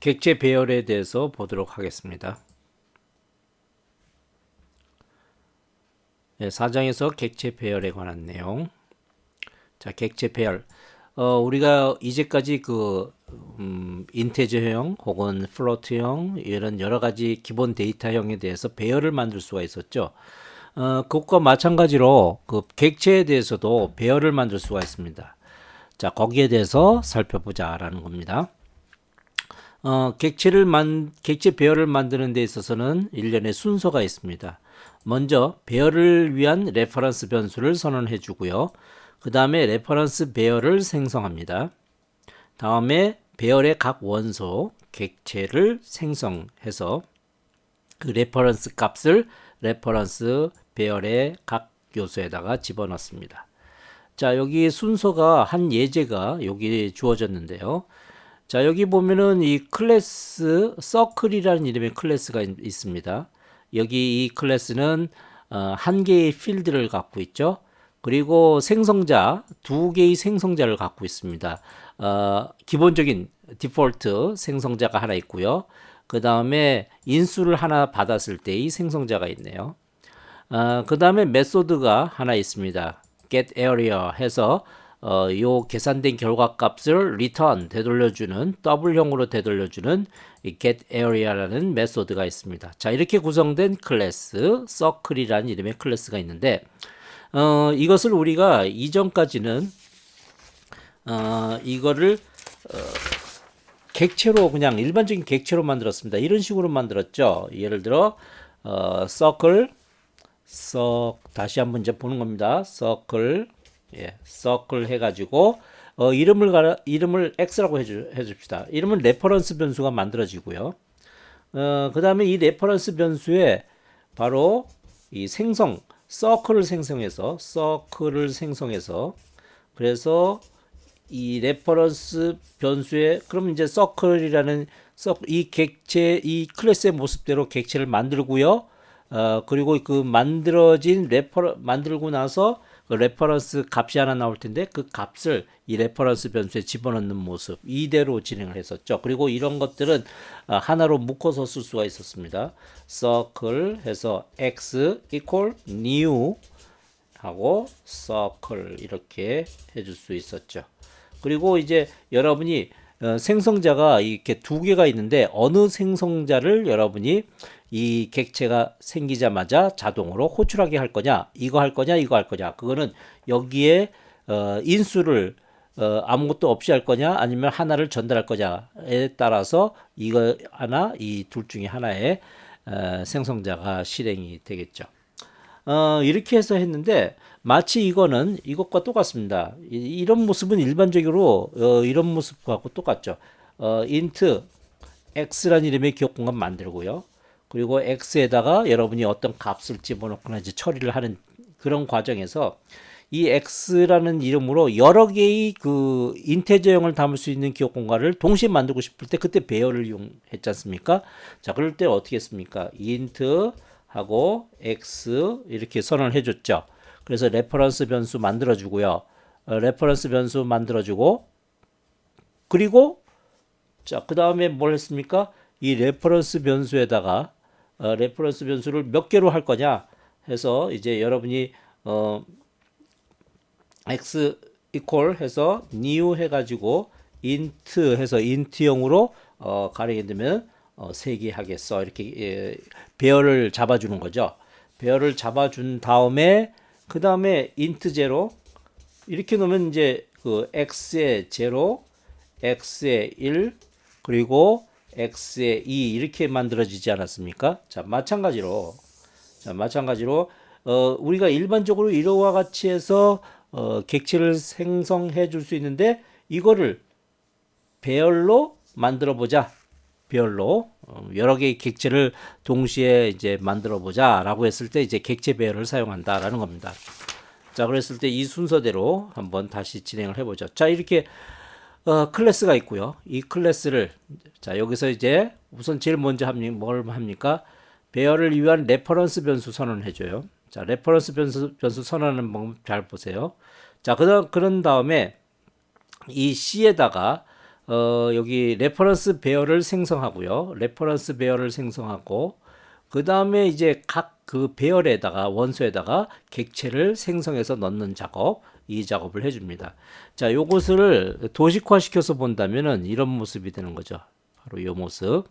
객체 배열에 대해서 보도록 하겠습니다. 네, 사장에서 객체 배열에 관한 내용. 자, 객체 배열. 어, 우리가 이제까지 그 음, 인테저형 혹은 플로트형 이런 여러 가지 기본 데이터형에 대해서 배열을 만들 수가 있었죠. 어, 그것과 마찬가지로 그 객체에 대해서도 배열을 만들 수가 있습니다. 자, 거기에 대해서 살펴보자라는 겁니다. 어, 객체를 만, 객체 배열을 만드는 데 있어서는 일련의 순서가 있습니다. 먼저 배열을 위한 레퍼런스 변수를 선언해 주고요. 그 다음에 레퍼런스 배열을 생성합니다. 다음에 배열의 각 원소 객체를 생성해서 그 레퍼런스 값을 레퍼런스 배열의 각 요소에다가 집어넣습니다. 자, 여기 순서가 한 예제가 여기 주어졌는데요. 자, 여기 보면은 이 클래스 서클이라는 이름의 클래스가 있, 습니다 여기 이 클래스는 어, 한 개의 필드를 갖고 있죠. 그리고 생성자 두 개의 생성자를 갖고 있습니다. 어, 기본적인 디폴트 생성자가 하나 있고요. 그 다음에 인수를 하나 받았을 때의 생성자가 있네요. 어, 그 다음에 메소드가 하나 있습니다. get area 해서 어, 요 계산된 결과값을 return 되돌려주는 더블형으로 되돌려주는 이 get area라는 메소드가 있습니다. 자 이렇게 구성된 클래스 circle이라는 이름의 클래스가 있는데 어, 이것을 우리가 이전까지는 어, 이거를 어, 객체로 그냥 일반적인 객체로 만들었습니다. 이런 식으로 만들었죠. 예를 들어 어, circle, 석 다시 한번 이제 보는 겁니다. circle 예, circle 해가지고 어, 이름을 가라, 이름을 x라고 해주, 해줍시다. 이름은 레퍼런스 변수가 만들어지고요. 어, 그 다음에 이 레퍼런스 변수에 바로 이 생성, 서클을 생성해서, 서클을 생성해서, 그래서 이 레퍼런스 변수에, 그럼 이제 서클이라는 이 객체, 이 클래스의 모습대로 객체를 만들고요. 어, 그리고 그 만들어진 레퍼, 만들고 나서 그 레퍼런스 값이 하나 나올 텐데 그 값을 이 레퍼런스 변수에 집어넣는 모습 이대로 진행을 했었죠. 그리고 이런 것들은 어, 하나로 묶어서 쓸 수가 있었습니다. circle 해서 x equal new 하고 circle 이렇게 해줄 수 있었죠. 그리고 이제 여러분이 어, 생성자가 이렇게 두 개가 있는데 어느 생성자를 여러분이 이 객체가 생기자마자 자동으로 호출하게 할 거냐, 이거 할 거냐, 이거 할 거냐. 그거는 여기에 어, 인수를 어, 아무것도 없이 할 거냐, 아니면 하나를 전달할 거냐에 따라서 이거 하나, 이 둘 중에 하나의 어, 생성자가 실행이 되겠죠. 어, 이렇게 해서 했는데 마치 이거는 이것과 똑같습니다. 이, 런 모습은 일반적으로 어, 이런 모습과 똑같죠. 어, int x라는 이름의 기억 공간 만들고요. 그리고 x에다가 여러분이 어떤 값을 집어넣거나 이제 처리를 하는 그런 과정에서 이 x라는 이름으로 여러 개의 그 인테저형을 담을 수 있는 기억 공간을 동시에 만들고 싶을 때 그때 배열을 이용했지 않습니까? 자, 그럴 때 어떻게 했습니까? int 하고 x 이렇게 선언을 해 줬죠. 그래서 레퍼런스 변수 만들어 주고요. 어, 레퍼런스 변수 만들어 주고 그리고 자, 그 다음에 뭘 했습니까? 이 레퍼런스 변수에다가 어, 레퍼런스 변수를 몇 개로 할 거냐 해서 이제 여러분이 어, x equal 해서 new 해가지고 int 해서 int형으로 어, 가리게 되면 어, 3개 하겠어 이렇게 예, 배열을 잡아주는 거죠. 배열을 잡아준 다음에 그 다음에 int 제로 이렇게 놓으면 이제 그 x의 제로, x의 1 그리고 x의 2 이렇게 만들어지지 않았습니까? 자, 마찬가지로 자, 마찬가지로 어, 우리가 일반적으로 이러와 같이 해서 어, 객체를 생성해 줄 수 있는데 이거를 배열로 만들어 보자. 배열로 어, 여러 개의 객체를 동시에 이제 만들어 보자라고 했을 때 이제 객체 배열을 사용한다라는 겁니다. 자, 그랬을 때 이 순서대로 한번 다시 진행을 해 보죠. 자, 이렇게 어, 클래스가 있고요. 이 클래스를 자 여기서 이제 우선 제일 먼저 합니 뭘 합니까? 배열을 위한 레퍼런스 변수 선언을 해줘요. 자 레퍼런스 변수 변수 선언하는 방법 잘 보세요. 자 그다 그런 다음에 이 C에다가 어, 여기 레퍼런스 배열을 생성하고요. 레퍼런스 배열을 생성하고 그 다음에 이제 각 그 배열에다가 원소에다가 객체를 생성해서 넣는 작업 이 작업을 해줍니다. 자, 요것을 도식화 시켜서 본다면은 이런 모습이 되는 거죠. 바로 요 모습.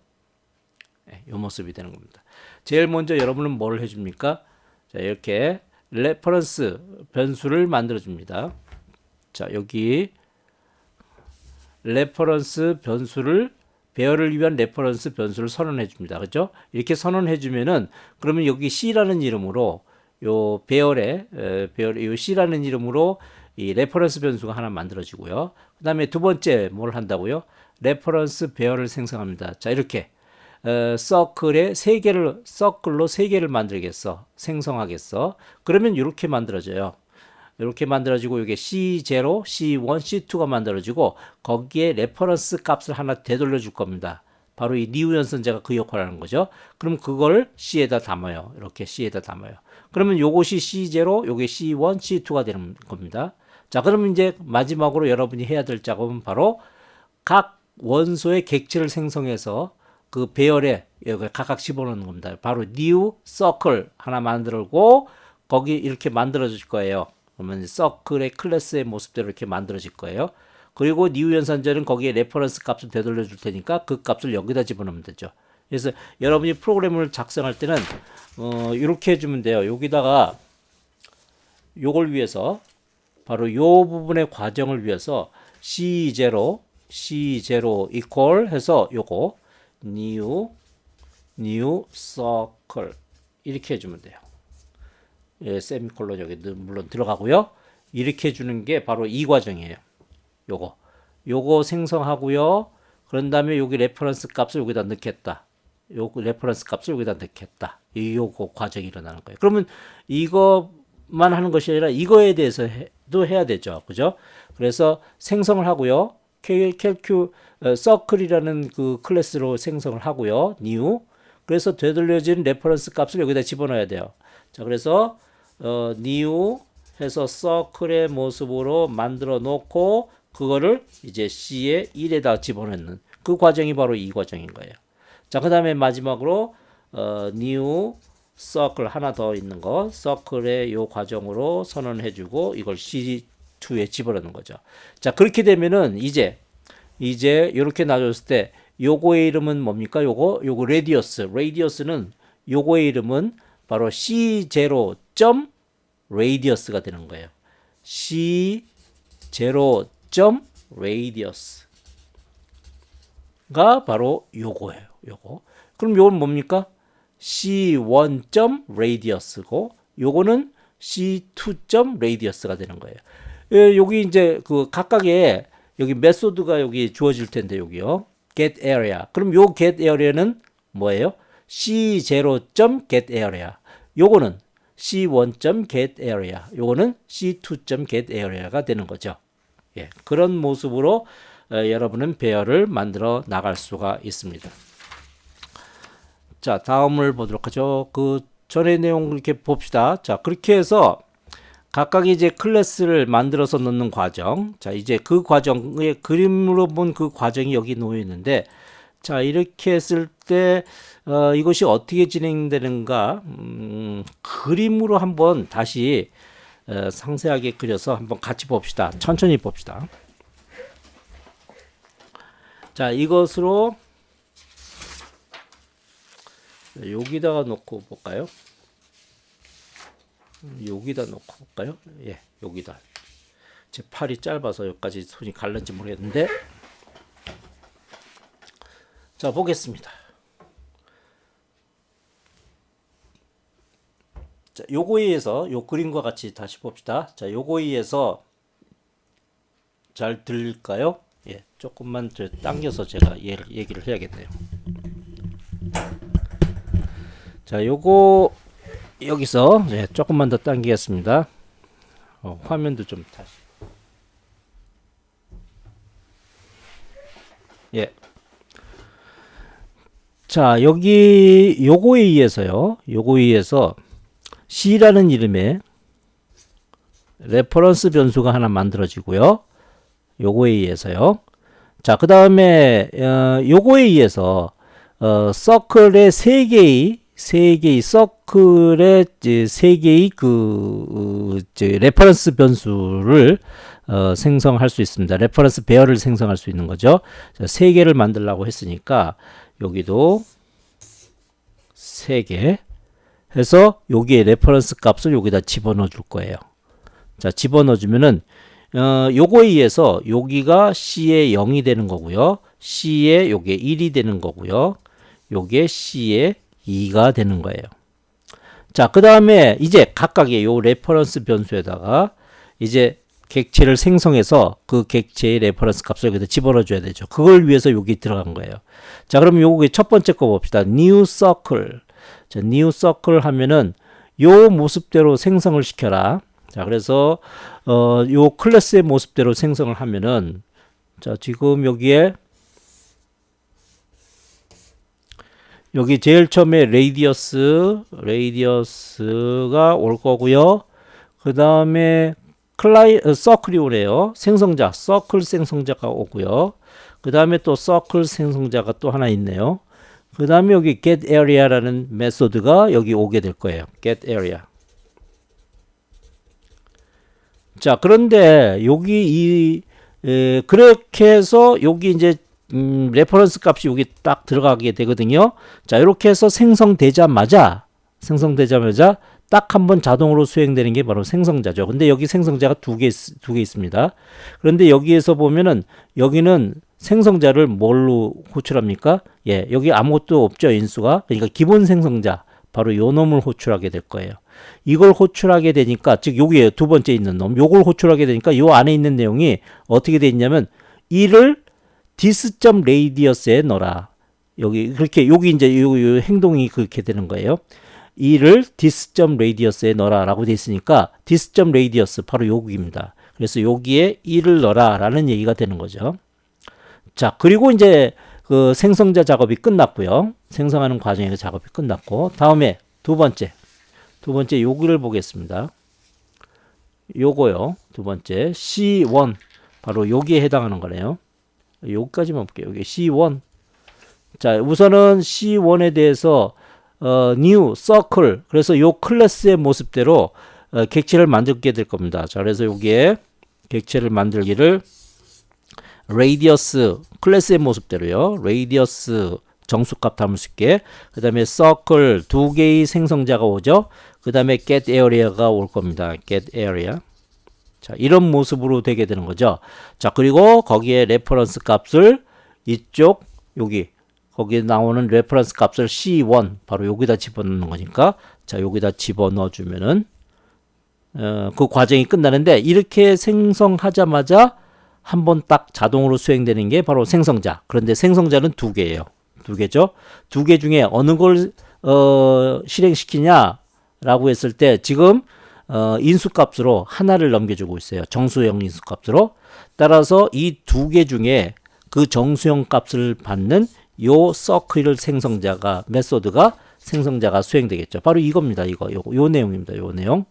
네, 요 모습이 되는 겁니다. 제일 먼저 여러분은 뭘 해줍니까? 자, 이렇게 레퍼런스 변수를 만들어 줍니다. 자, 여기 레퍼런스 변수를 배열을 위한 레퍼런스 변수를 선언해 줍니다. 그죠? 이렇게 선언해 주면은 그러면 여기 C라는 이름으로 요 배열에 배열 요 C라는 이름으로 이 레퍼런스 변수가 하나 만들어지고요. 그다음에 두 번째 뭘 한다고요? 레퍼런스 배열을 생성합니다. 자, 이렇게 어, 서클에 세 개를 서클로 세 개를 만들겠어. 생성하겠어. 그러면 이렇게 만들어져요. 이렇게 만들어지고 이게 C0, C1, C2가 만들어지고 거기에 레퍼런스 값을 하나 되돌려 줄 겁니다. 바로 이 리우 연선제가 그 역할을 하는 거죠. 그럼 그걸 C에다 담아요. 이렇게 C에다 담아요. 그러면 요것이 C0, 요게 C1, C2가 되는 겁니다. 자, 그러면 이제 마지막으로 여러분이 해야 될 작업은 바로 각 원소의 객체를 생성해서 그 배열에 각각 집어넣는 겁니다. 바로 new circle 하나 만들고 거기 이렇게 만들어질 거예요. 그러면 서클의 클래스의 모습대로 이렇게 만들어질 거예요. 그리고 new 연산자는 거기에 레퍼런스 값을 되돌려 줄 테니까 그 값을 여기다 집어넣으면 되죠. 그래서 여러분이 프로그램을 작성할 때는 어, 이렇게 해주면 돼요. 여기다가 요걸 위해서 바로 요 부분의 과정을 위해서 C0 C0 equal 해서 요거 new new circle 이렇게 해주면 돼요. 예, 세미콜론 여기 물론 들어가고요. 이렇게 해주는 게 바로 이 과정이에요. 요거 요거 생성하고요. 그런 다음에 여기 레퍼런스 값을 여기다 넣겠다. 요 레퍼런스 값을 여기다 넣겠다. 이 요거 과정이 일어나는 거예요. 그러면 이것만 하는 것이 아니라 이거에 대해서도 해야 되죠. 그죠? 그래서 생성을 하고요. 캘큐 서클이라는 그 클래스로 생성을 하고요. new. 그래서 되돌려진 레퍼런스 값을 여기다 집어넣어야 돼요. 자, 그래서 어, new 해서 서클의 모습으로 만들어 놓고 그거를 이제 C의 1에다 집어넣는 그 과정이 바로 이 과정인 거예요. 자, 그 다음에 마지막으로 어, new 서클 하나 더 있는 거 서클의 요 과정으로 선언해 주고 이걸 C2에 집어넣는 거죠. 자, 그렇게 되면은 이제 이제 이렇게 놔줬을 때 요거의 이름은 뭡니까? 요거 요거 레디어스. 레디어스는 요거의 이름은 바로 C0. radius가 되는 거예요. C0. Radius가 바로 요거예요. 요거. 그럼 요건 뭡니까? C1. radius고 요거는 C2. radius가 되는 거예요. 예, 여기 이제 그 각각의 여기 메소드가 여기 주어질 텐데 여기요. get area. 그럼 요 get area는 뭐예요? c0.get area. 요거는 c1.get area. 요거는 c2.get area가 되는 거죠. 예. 그런 모습으로 어, 여러분은 배열을 만들어 나갈 수가 있습니다. 자, 다음을 보도록 하죠. 그 전의 내용 이렇게 봅시다. 자, 그렇게 해서 각각 이제 클래스를 만들어서 넣는 과정. 자, 이제 그 과정의 그림으로 본 그 과정이 여기 놓여 있는데, 자, 이렇게 했을 때, 어, 이것이 어떻게 진행되는가, 음, 그림으로 한번 다시 어, 상세하게 그려서 한번 같이 봅시다. 천천히 봅시다. 자, 이것으로 여기다가 놓고 볼까요? 여기다 놓고 볼까요? 예, 여기다. 제 팔이 짧아서 여기까지 손이 갈는지 모르겠는데. 자, 보겠습니다. 자, 요거에 의해서 요 그림과 같이 다시 봅시다. 자, 요거에 의해서 잘 들릴까요? 예, 조금만 더 당겨서 제가 얘기를 해야겠네요. 자, 요거 여기서 네, 조금만 더 당기겠습니다. 어, 화면도 좀 다시. 예. 자, 여기 요거에 의해서요. 요거에 의해서 C라는 이름의 레퍼런스 변수가 하나 만들어지고요. 요거에 의해서요. 자, 그 다음에, 어, 요거에 의해서, 어, 서클의 세 개의, 세 개의 서클의 세 개의 그, 어, 레퍼런스 변수를 어, 생성할 수 있습니다. 레퍼런스 배열을 생성할 수 있는 거죠. 자, 세 개를 만들라고 했으니까 여기도 세 개 해서 여기에 레퍼런스 값을 여기다 집어넣어 줄 거예요. 자, 집어넣어 주면은 어, 요거에 의해서 여기가 C의 0이 되는 거고요. C의 요게 1이 되는 거고요. 요게 C의 2가 되는 거예요. 자, 그 다음에 이제 각각의 요 레퍼런스 변수에다가 이제 객체를 생성해서 그 객체의 레퍼런스 값을 여기다 집어넣어 줘야 되죠. 그걸 위해서 여기 들어간 거예요. 자, 그럼 요게 첫 번째 거 봅시다. new circle. 자, new circle 하면은 요 모습대로 생성을 시켜라. 자, 그래서 어, 요 클래스의 모습대로 생성을 하면은 자, 지금 여기에 여기 제일 처음에 레이디어스 레이디어스가 올 거고요. 그 다음에 클라이 어, 서클이 오래요. 생성자 서클 생성자가 오고요. 그 다음에 또 서클 생성자가 또 하나 있네요. 그 다음에 여기 get area라는 메소드가 여기 오게 될 거예요. get area. 자, 그런데 여기 이 에, 그렇게 해서 여기 이제 음, 레퍼런스 값이 여기 딱 들어가게 되거든요. 자, 이렇게 해서 생성되자마자 생성되자마자 딱 한 번 자동으로 수행되는 게 바로 생성자죠. 근데 여기 생성자가 두 개 두 개 있습니다. 그런데 여기에서 보면은 여기는 생성자를 뭘로 호출합니까? 예, 여기 아무것도 없죠, 인수가. 그러니까 기본 생성자 바로 요 놈을 호출하게 될 거예요. 이걸 호출하게 되니까 즉 여기에 두 번째 있는 놈 요걸 호출하게 되니까 요 안에 있는 내용이 어떻게 돼 있냐면 이를 디스점 레이디어스에 넣어라. 여기 그렇게 여기 이제 요, 요 행동이 그렇게 되는 거예요. 이를 디스점 레이디어스에 넣어라 라고 돼 있으니까 디스점 레이디어스 바로 여기입니다. 그래서 여기에 이를 넣어라 라는 얘기가 되는 거죠. 자, 그리고 이제 그 생성자 작업이 끝났고요. 생성하는 과정의 그 작업이 끝났고 다음에 두 번째 두 번째 요기를 보겠습니다. 요거요. 두 번째 C1 바로 여기에 해당하는 거네요. 여기까지만 볼게요. 여기 C1 자 우선은 C1에 대해서 어, new circle 그래서 요 클래스의 모습대로 어, 객체를 만들게 될 겁니다. 자 그래서 여기에 객체를 만들기를 radius 클래스의 모습대로요. radius 정수값 담을 수 있게 그 다음에 circle 두 개의 생성자가 오죠. 그 다음에 get area가 올 겁니다. get area 자 이런 모습으로 되게 되는 거죠. 자 그리고 거기에 레퍼런스 값을 이쪽 여기 거기에 나오는 레퍼런스 값을 C1 바로 여기다 집어넣는 거니까 자 여기다 집어넣어 주면은 어, 그 과정이 끝나는데 이렇게 생성하자마자 한 번 딱 자동으로 수행되는 게 바로 생성자. 그런데 생성자는 두 개예요. 두 개죠. 두 개 중에 어느 걸 어, 실행시키냐라고 했을 때 지금 어, 인수값으로 하나를 넘겨주고 있어요. 정수형 인수값으로. 따라서 이 두 개 중에 그 정수형 값을 받는 요 서클을 생성자가 메소드가 생성자가 수행되겠죠. 바로 이겁니다. 이거 요, 요 내용입니다. 요 내용.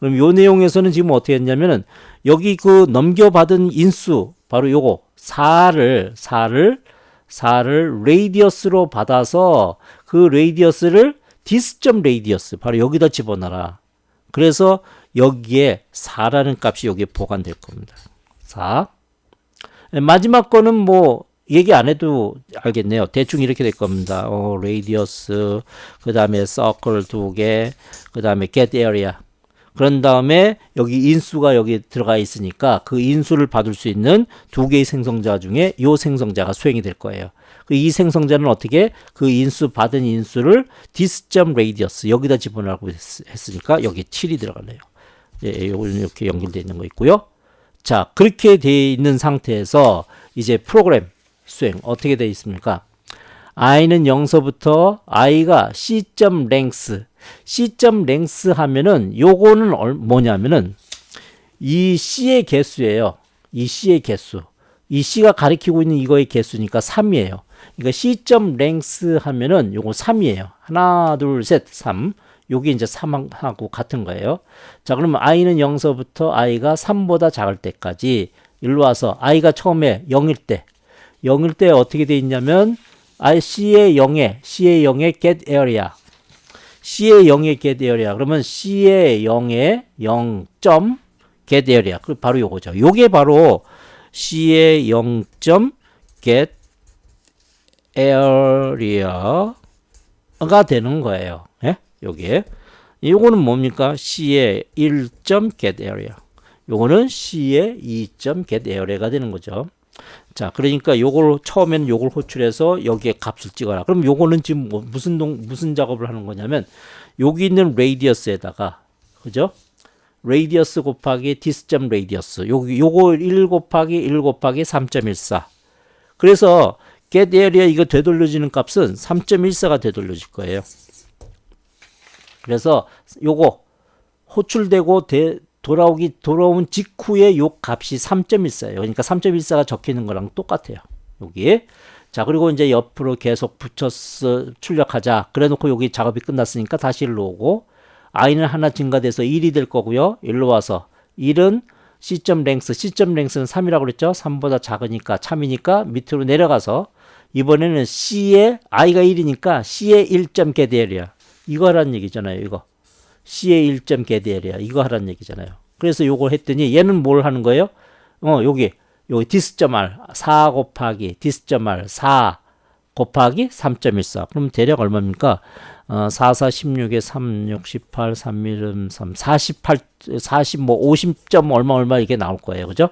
그럼 요 내용에서는 지금 어떻게 했냐면은 여기 그 넘겨받은 인수 바로 요거 4를 4를 4를 레이디어스로 받아서 그 레이디어스를 디스점 레이디어스 바로 여기다 집어넣어라. 그래서 여기에 4라는 값이 여기에 보관될 겁니다. 4. 마지막 거는 뭐 얘기 안 해도 알겠네요. 대충 이렇게 될 겁니다. 어, 레이디어스, 그 다음에 서클 두 개, 그 다음에 get area. 그런 다음에 여기 인수가 여기 들어가 있으니까 그 인수를 받을 수 있는 두 개의 생성자 중에 이 생성자가 수행이 될 거예요. 그 이 생성자는 어떻게 그 인수 받은 인수를 디스점 레이디어스 여기다 집어넣고 했으니까 여기 7이 들어가네요. 예, 이렇게 연결되어 있는 거 있고요. 자, 그렇게 되어 있는 상태에서 이제 프로그램 수행 어떻게 되어 있습니까? i는 0서부터 i가 c.length c.length 하면은 요거는 뭐냐면은 이 c의 개수예요. 이 c의 개수. 이 c가 가리키고 있는 이거의 개수니까 3이에요. 그러니까 c.length 하면은 요거 3이에요. 하나, 둘, 셋, 3. 요게 이제 3하고 같은 거예요. 자, 그러면 i는 0서부터 i가 3보다 작을 때까지 일로 와서 i가 처음에 0일 때 0일 때 어떻게 돼 있냐면 아 C의 0에 C의 0에 get area C의 0에 get area 그러면 C의 0에 0. get area 그 바로 요거죠. 요게 바로 C의 0. get area가 되는 거예요. 예? 요게 요거는 뭡니까? C의 1. get area 요거는 C의 2. get area가 되는 거죠. 자, 그러니까 요걸 처음에는 요걸 호출해서 여기에 값을 찍어라. 그럼 요거는 지금 뭐 무슨 동, 무슨 작업을 하는 거냐면 여기 있는 레이디어스에다가 그죠? 레이디어스 곱하기 디스점 레이디어스. 여기 요거 1 곱하기 1 곱하기 3.14. 그래서 get area 이거 되돌려지는 값은 3.14가 되돌려질 거예요. 그래서 요거 호출되고 대, 돌아오기 돌아온 직후에 요 값이 3.14예요. 그러니까 3.14가 적혀 있는 거랑 똑같아요. 여기에 자 그리고 이제 옆으로 계속 붙여서 출력하자. 그래놓고 여기 작업이 끝났으니까 다시 일로 오고 i는 하나 증가돼서 1이 될 거고요. 일로 와서 1은 시점 랭스, 시점 랭스는 3이라고 그랬죠. 3보다 작으니까 참이니까 밑으로 내려가서 이번에는 C의 i가 1이니까 C의 1점 게데리아 이거 하라는 얘기잖아요. 이거 C의 1점 게데리아 이거 하라는 얘기잖아요. 그래서 요걸 했더니 얘는 뭘 하는 거예요? 어 여기 여기 디스점 R 4 곱하기 디스점 R 4 곱하기 3.14 그럼 대략 얼마입니까? 어, 4, 4, 16에 3, 6, 18, 3, 1, 3, 48, 40, 뭐 50점 얼마 얼마 이게 나올 거예요. 그죠?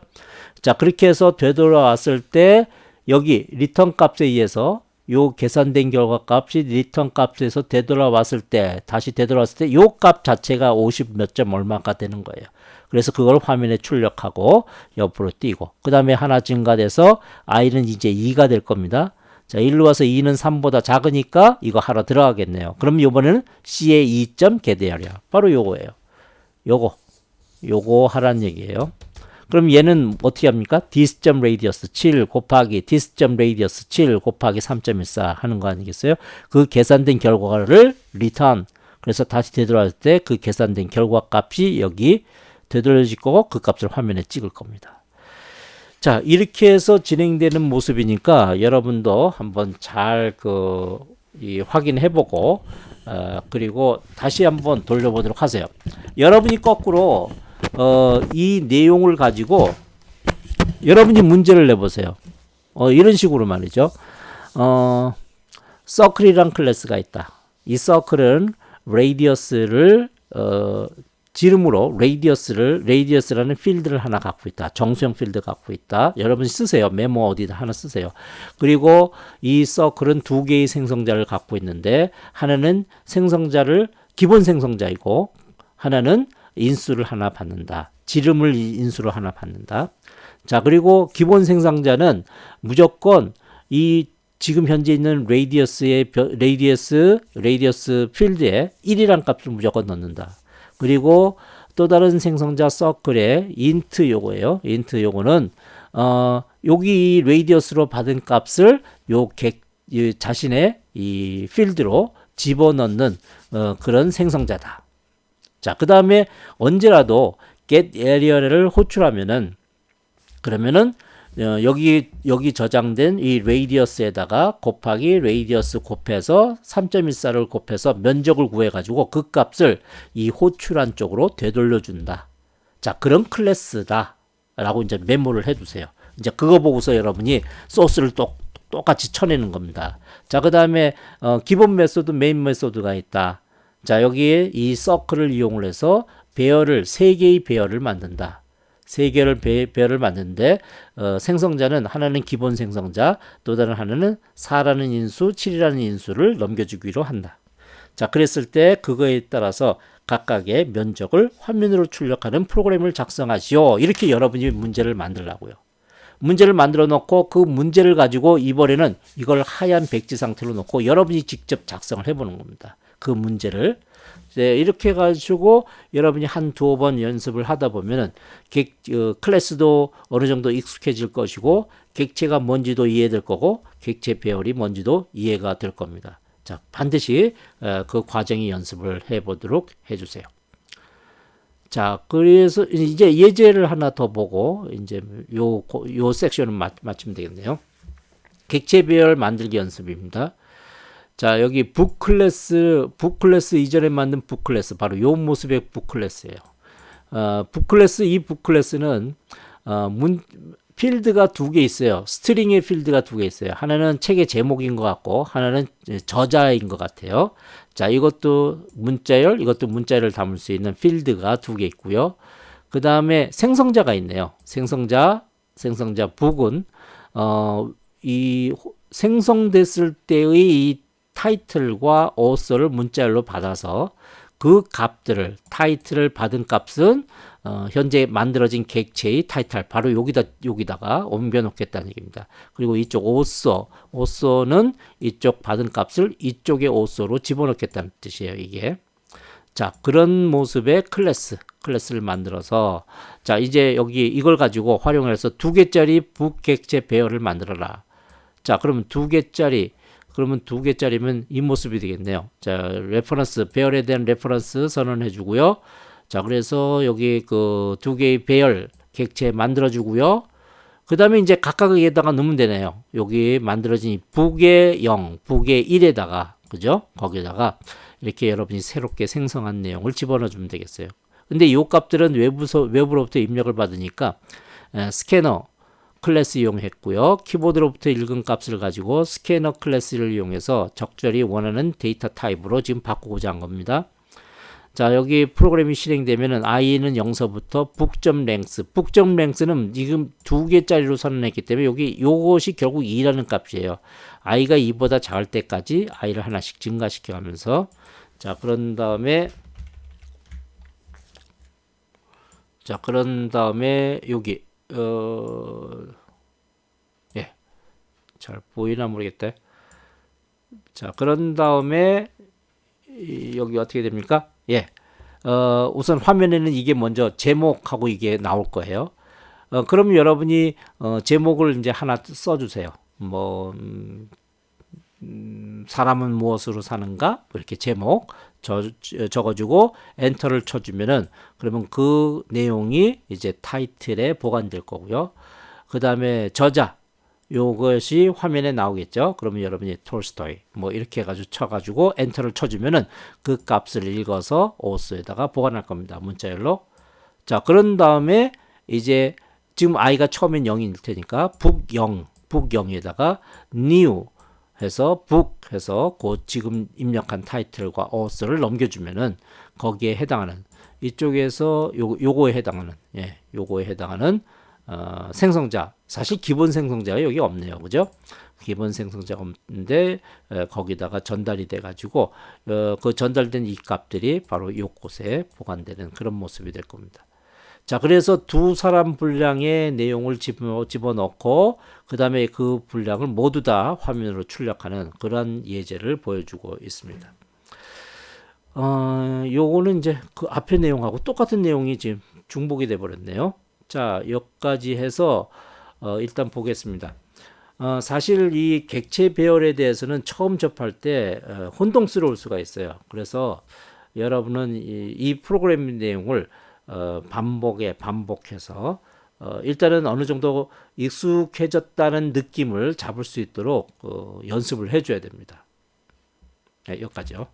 자, 그렇게 해서 되돌아왔을 때 여기 리턴 값에 의해서 요 계산된 결과 값이 리턴 값에서 되돌아왔을 때 다시 되돌아왔을 때 요 값 자체가 50 몇 점 얼마가 되는 거예요. 그래서 그걸 화면에 출력하고 옆으로 띄고 그 다음에 하나 증가돼서 i는 이제 2가 될 겁니다. 자, 일로 와서 2는 3보다 작으니까 이거 하러 들어가겠네요. 그럼 이번에는 C의 2점 게대하랴. 바로 요거예요. 요거. 요거 하란 얘기예요. 그럼 얘는 어떻게 합니까? 디스점 레이디어스 7 곱하기 디스점 레이디어스 7 곱하기 3.14 하는 거 아니겠어요? 그 계산된 결과를 리턴 그래서 다시 되돌아올 때 그 계산된 결과 값이 여기 되돌려질 거고 그 값을 화면에 찍을 겁니다. 자, 이렇게 해서 진행되는 모습이니까 여러분도 한번 잘그 확인해 보고 어, 그리고 다시 한번 돌려보도록 하세요. 여러분이 거꾸로 어, 이 내용을 가지고 여러분이 문제를 내보세요. 어, 이런 식으로 말이죠. 어, 서클이란 클래스가 있다. 이 서클은 레이디어스를 어, 지름으로 레이디어스를 레이디어스라는 필드를 하나 갖고 있다. 정수형 필드 갖고 있다. 여러분 쓰세요. 메모 어디다 하나 쓰세요. 그리고 이 서클은 두 개의 생성자를 갖고 있는데 하나는 생성자를 기본 생성자이고 하나는 인수를 하나 받는다. 지름을 인수로 하나 받는다. 자, 그리고 기본 생성자는 무조건 이 지금 현재 있는 레이디어스의 레이디어스 레이디어스 필드에 1이란 값을 무조건 넣는다. 그리고 또 다른 생성자 서클의 인트 요거예요. 인트 요거는 어 여기 레이디어스로 받은 값을 요 객, 이 자신의 이 필드로 집어넣는 어, 그런 생성자다. 자, 그 다음에 언제라도 get area를 호출하면은 그러면은 어, 여기 여기 저장된 이 레이디어스에다가 곱하기 레이디어스 곱해서 3.14를 곱해서 면적을 구해 가지고 그 값을 이 호출한 쪽으로 되돌려 준다. 자, 그런 클래스다. 라고 이제 메모를 해 두세요. 이제 그거 보고서 여러분이 소스를 똑, 똑같이 쳐내는 겁니다. 자, 그 다음에 어, 기본 메소드, 메인 메소드가 있다. 자, 여기에 이 서클을 이용을 해서 배열을 세 개의 배열을 만든다. 세 개를 배, 배열을 만드는데 어, 생성자는 하나는 기본 생성자, 또 다른 하나는 4라는 인수, 7이라는 인수를 넘겨주기로 한다. 자, 그랬을 때 그거에 따라서 각각의 면적을 화면으로 출력하는 프로그램을 작성하시오. 이렇게 여러분이 문제를 만들라고요. 문제를 만들어 놓고 그 문제를 가지고 이번에는 이걸 하얀 백지 상태로 놓고 여러분이 직접 작성을 해보는 겁니다. 그 문제를 네, 이렇게 해가지고 여러분이 한 두어 번 연습을 하다 보면은 객, 어, 클래스도 어느 정도 익숙해질 것이고 객체가 뭔지도 이해될 거고 객체 배열이 뭔지도 이해가 될 겁니다. 자, 반드시 어, 그 과정의 연습을 해보도록 해주세요. 자, 그래서 이제 예제를 하나 더 보고 이제 요, 요 섹션은 마, 마치면 되겠네요. 객체 배열 만들기 연습입니다. 자, 여기 북클래스, 북클래스 이전에 만든 북클래스, 바로 요 모습의 북클래스예요. 어, 북클래스, 이 북클래스는, 어, 문, 필드가 두 개 있어요. 스트링의 필드가 두 개 있어요. 하나는 책의 제목인 것 같고, 하나는 저자인 것 같아요. 자, 이것도 문자열, 이것도 문자열을 담을 수 있는 필드가 두 개 있고요. 그 다음에 생성자가 있네요. 생성자, 생성자 북은, 어, 이 생성됐을 때의 이 타이틀과 어서를 문자열로 받아서 그 값들을 타이틀을 받은 값은 어, 현재 만들어진 객체의 타이틀 바로 여기다 여기다가 옮겨 놓겠다는 얘기입니다. 그리고 이쪽 오서 오서는 이쪽 받은 값을 이쪽에 오서로 집어넣겠다는 뜻이에요. 이게 자 그런 모습의 클래스 클래스를 만들어서 자 이제 여기 이걸 가지고 활용해서 두 개짜리 북객체 배열을 만들어라. 자 그러면 두 개짜리 그러면 두 개짜리면 이 모습이 되겠네요. 자, 레퍼런스, 배열에 대한 레퍼런스 선언해 주고요. 자, 그래서 여기 그 두 개의 배열 객체 만들어 주고요. 그 다음에 이제 각각에다가 넣으면 되네요. 여기 만들어진 북의 0, 북의 1에다가, 그죠? 거기다가 이렇게 여러분이 새롭게 생성한 내용을 집어넣어 주면 되겠어요. 근데 이 값들은 외부서, 외부로부터 입력을 받으니까 에, 스캐너, 클래스 이용했고요. 키보드로부터 읽은 값을 가지고 스캐너 클래스를 이용해서 적절히 원하는 데이터 타입으로 지금 바꾸고자 한 겁니다. 자, 여기 프로그램이 실행되면은 i는 0서부터 북점 랭스. 북점 랭스는 지금 두 개짜리로 선언했기 때문에 여기 요것이 결국 2라는 값이에요. i가 2보다 작을 때까지 i를 하나씩 증가시켜 가면서 자, 그런 다음에 자, 그런 다음에 여기 어, 예, 잘 보이나 모르겠다. 자, 그런 다음에 여기 어떻게 됩니까? 예, 어, 우선 화면에는 이게 먼저 제목하고 이게 나올 거예요. 어, 그럼 여러분이 어, 제목을 이제 하나 써주세요. 뭐 음, 음, 사람은 무엇으로 사는가? 뭐 이렇게 제목 저, 적어주고 엔터를 쳐주면은 그러면 그 내용이 이제 타이틀에 보관될 거고요. 그 다음에 저자 요것이 화면에 나오겠죠. 그러면 여러분이 톨스토이 뭐 이렇게 해가지고 쳐가지고 엔터를 쳐주면은 그 값을 읽어서 오스에다가 보관할 겁니다. 문자열로. 자 그런 다음에 이제 지금 i가 처음엔 0일 테니까 북 0 북 0에다가 new 해서 북 해서 그 지금 입력한 타이틀과 어스를 넘겨주면은 거기에 해당하는 이쪽에서 요 요거에 해당하는 예 요거에 해당하는 어, 생성자. 사실 기본 생성자가 여기 없네요. 그죠? 기본 생성자가 없는데 에, 거기다가 전달이 돼 가지고 어, 그 전달된 이 값들이 바로 요곳에 보관되는 그런 모습이 될 겁니다 자, 그래서 두 사람 분량의 내용을 집어 넣고, 그 다음에 그 분량을 모두 다 화면으로 출력하는 그런 예제를 보여주고 있습니다. 어, 요거는 이제 그 앞에 내용하고 똑같은 내용이 지금 중복이 돼 버렸네요. 자, 여기까지 해서, 어, 일단 보겠습니다. 어, 사실 이 객체 배열에 대해서는 처음 접할 때 어, 혼동스러울 수가 있어요. 그래서 여러분은 이, 이 프로그램 내용을 어, 반복에 반복해서 어, 일단은 어느 정도 익숙해졌다는 느낌을 잡을 수 있도록 어, 연습을 해줘야 됩니다. 네, 여기까지요.